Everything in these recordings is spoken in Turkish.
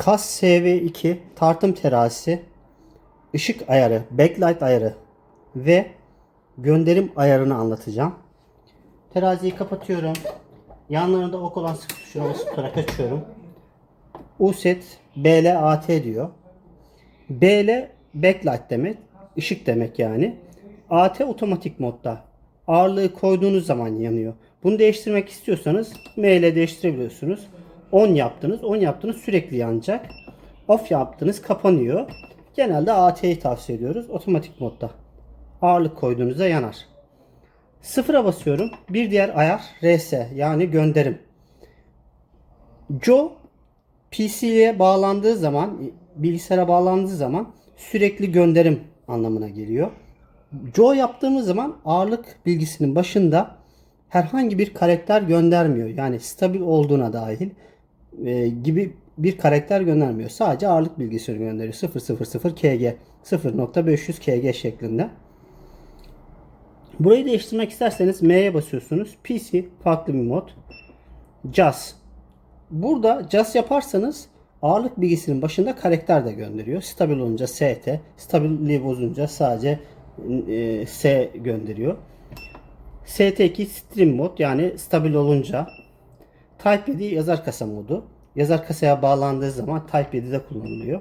KAS SV2 tartım terazisi, ışık ayarı, backlight ayarı ve gönderim ayarını anlatacağım. Teraziyi kapatıyorum. Yanlarında ok olan sıkı tuşuna basıp açıyorum. Uset BLAT diyor. BL backlight demek, ışık demek yani. AT otomatik modda. Ağırlığı koyduğunuz zaman yanıyor. Bunu değiştirmek istiyorsanız M ile değiştirebiliyorsunuz. 10 yaptınız, 10 yaptınız sürekli yanacak. Off yaptınız kapanıyor. Genelde AT'yi tavsiye ediyoruz otomatik modda. Ağırlık koyduğunuzda yanar. Sıfıra basıyorum. Bir diğer ayar RS yani gönderim. Joe PC'ye bağlandığı zaman, bilgisayara bağlandığı zaman sürekli gönderim anlamına geliyor. Joe yaptığımız zaman ağırlık bilgisinin başında herhangi bir karakter göndermiyor. Yani stabil olduğuna dahil e, gibi bir karakter göndermiyor. Sadece ağırlık bilgisini gönderiyor. 000 kg 0.500 kg şeklinde. Burayı değiştirmek isterseniz M'ye basıyorsunuz. PC farklı bir mod. JAS. Burada JAS yaparsanız ağırlık bilgisinin başında karakter de gönderiyor. Stabil olunca ST, stabilliği bozunca sadece e, S gönderiyor. ST2 stream mod yani stabil olunca Type 7 yazar kasa modu. Yazar kasaya bağlandığı zaman Type 7'de kullanılıyor.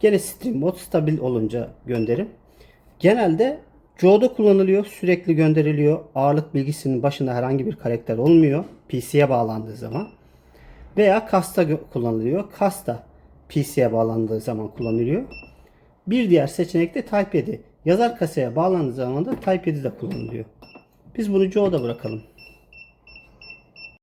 Gene stream mod stabil olunca gönderim. Genelde Joe'da kullanılıyor. Sürekli gönderiliyor. Ağırlık bilgisinin başında herhangi bir karakter olmuyor. PC'ye bağlandığı zaman. Veya Kasta kullanılıyor. Kasta PC'ye bağlandığı zaman kullanılıyor. Bir diğer seçenek de Type 7. Yazar kasaya bağlandığı zaman da Type 7 de kullanılıyor. Biz bunu Joe'da bırakalım.